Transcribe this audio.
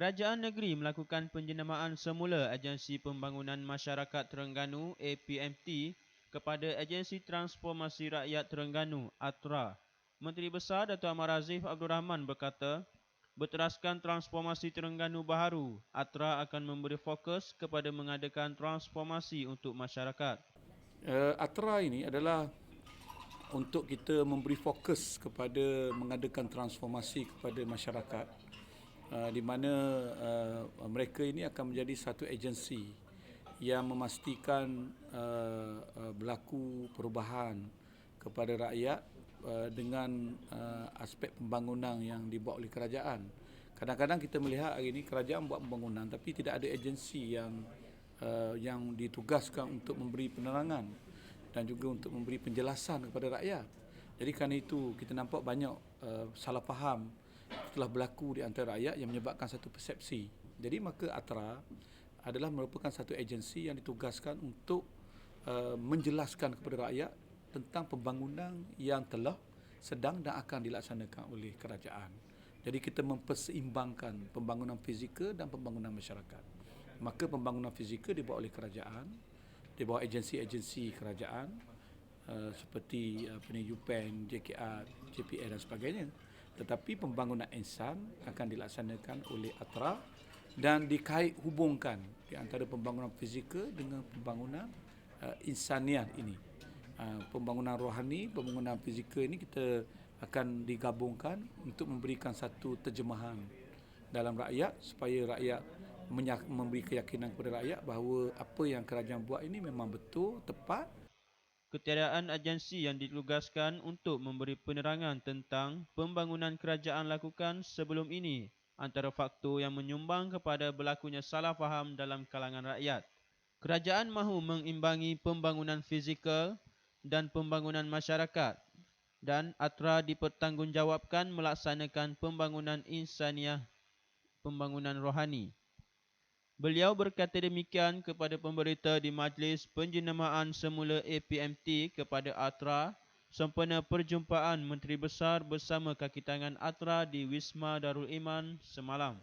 Kerajaan negeri melakukan penjenamaan semula Agensi Pembangunan Masyarakat Terengganu APMT kepada Agensi Transformasi Rakyat Terengganu ATRA. Menteri Besar Datuk Ahmad Razif Abdul Rahman berkata, berteraskan transformasi Terengganu baharu, ATRA akan memberi fokus kepada mengadakan transformasi untuk masyarakat. Uh, ATRA ini adalah untuk kita memberi fokus kepada mengadakan transformasi kepada masyarakat uh, di mana uh, mereka ini akan menjadi satu agensi yang memastikan uh, uh, berlaku perubahan kepada rakyat uh, dengan uh, aspek pembangunan yang dibuat oleh kerajaan. Kadang-kadang kita melihat hari ini kerajaan buat pembangunan tapi tidak ada agensi yang uh, yang ditugaskan untuk memberi penerangan dan juga untuk memberi penjelasan kepada rakyat. Jadi kerana itu kita nampak banyak uh, salah faham telah berlaku di antara rakyat yang menyebabkan satu persepsi. Jadi maka ATRA adalah merupakan satu agensi yang ditugaskan untuk uh, menjelaskan kepada rakyat tentang pembangunan yang telah sedang dan akan dilaksanakan oleh kerajaan. Jadi kita memperseimbangkan pembangunan fizikal dan pembangunan masyarakat. Maka pembangunan fizikal dibuat oleh kerajaan, di bawah agensi-agensi kerajaan uh, seperti ni UPEN, JKR, JPA dan sebagainya tetapi pembangunan insan akan dilaksanakan oleh ATRA dan dikait hubungkan di antara pembangunan fizikal dengan pembangunan uh, insaniah ini. Uh, pembangunan rohani, pembangunan fizikal ini kita akan digabungkan untuk memberikan satu terjemahan dalam rakyat supaya rakyat memberi keyakinan kepada rakyat bahawa apa yang kerajaan buat ini memang betul, tepat ketiadaan agensi yang ditugaskan untuk memberi penerangan tentang pembangunan kerajaan lakukan sebelum ini antara faktor yang menyumbang kepada berlakunya salah faham dalam kalangan rakyat. Kerajaan mahu mengimbangi pembangunan fizikal dan pembangunan masyarakat dan ATRA dipertanggungjawabkan melaksanakan pembangunan insaniah pembangunan rohani. Beliau berkata demikian kepada pemberita di majlis penjenamaan semula APMT kepada ATRA sempena perjumpaan Menteri Besar bersama kaki tangan ATRA di Wisma Darul Iman semalam.